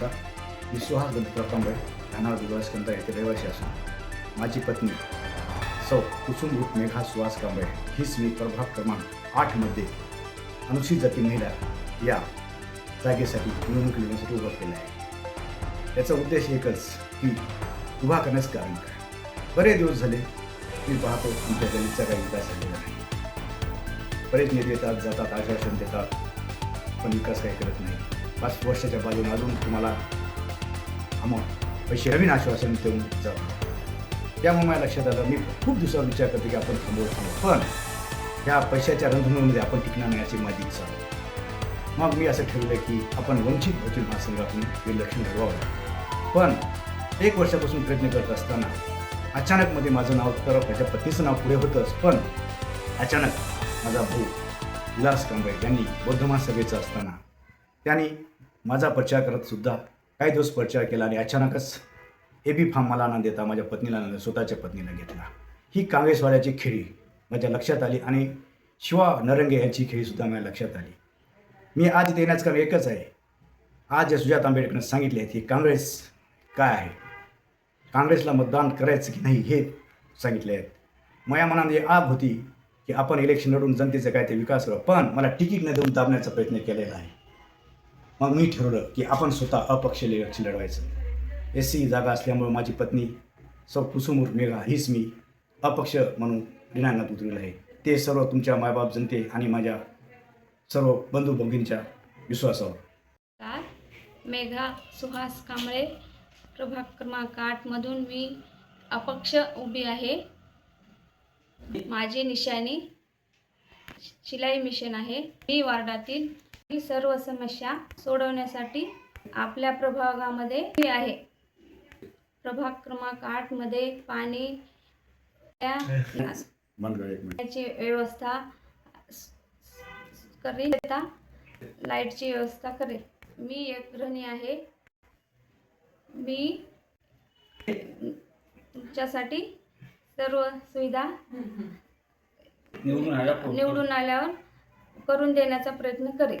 नमस्कार मी सुहास गणपतराव कांबळे राहणार विलासकंद येथे रहिवासी असून माझी पत्नी सौ कुसुम रूप मेघा सुहास कांबळे हीच मी प्रभाग क्रमांक आठमध्ये अनुसूचित जाती महिला या जागेसाठी निवडणूक लढवण्यासाठी उभा केला आहे. याचा उद्देश एकच की उभा करण्यास कारण काय? बरे दिवस झाले मी पाहतो आमच्या गलीचा काही विकास झालेला नाही. बरेच नेते येतात जातात आश्वासन देतात पण विकास काही करत नाही. पाच वर्षाच्या बाजूने अजून तुम्हाला आम्हा पैसे नवीन आश्वासन देऊन जावं त्यामुळे मला लक्षात आलं मी खूप दिवसावर विचार करते की आपण थांबवू थांबू. पण ह्या पैशाच्या रणधुमाळीमध्ये आपण टिकणार नाही अशी माझी इच्छा मग मी असं ठरवलं की आपण वंचित बहुजन महासंघातून लक्ष ठेवावं पण एक वर्षापासून प्रयत्न करत असताना अचानकमध्ये माझं नाव तर माझ्या पत्नीचं नाव पुढे होतंच पण अचानक माझा भाऊ विलास कांबळे यांनी बौद्ध महासभेचं असताना त्यांनी माझा प्रचार करत सुद्धा काही दिवस प्रचार केला आणि अचानकच ए बी फार्म मला न देता माझ्या पत्नीला न स्वतःच्या पत्नीला घेतला. ही काँग्रेसवाल्याची खेळी माझ्या लक्षात आली आणि शिवा नरंगे यांची खेळीसुद्धा माझ्या लक्षात आली. मी आज इथे येण्याचं कारण एकच आहे. आज जे सुजात आंबेडकरनं सांगितले आहेत की काँग्रेस काय आहे? काँग्रेसला मतदान करायचं की नाही हे सांगितले आहेत. माझ्या मनामध्ये आग होती की आपण इलेक्शन लढून जनतेचं काय ते विकास करू पण मला तिकीट न देऊन दाबण्याचा प्रयत्न केलेला आहे. मग मी ठरवलं की आपण स्वतः अपक्ष लक्ष लढवायचं. एस सी जागा असल्यामुळे माझी पत्नी सौ कुसुमूर मेघा हीच मी अपक्ष म्हणून रिणांगणात उतरलेलं आहे. ते सर्व तुमच्या मायबाप जनते आणि माझ्या सर्व बंधू भगिनींच्या विश्वासावर. मेघा सुहास कांबळे प्रभाग क्रमांक आठमधून मी अपक्ष उभी आहे. माझी निशाणी शिलाई मिशन आहे. मी वार्डातील ही सर्व समस्या सोडवण्यासाठी आपल्या प्रभागामध्ये उभी आहे. प्रभाग क्रमांक आठमध्ये पाणी त्या- मनगळ एक मिनिट. याची व्यवस्था करेल लाईटची व्यवस्था करेल मी एक गृहिणी आहे. मी तुमच्यासाठी सर्व सुविधा निवडून आल्यावर करून देण्याचा प्रयत्न करेल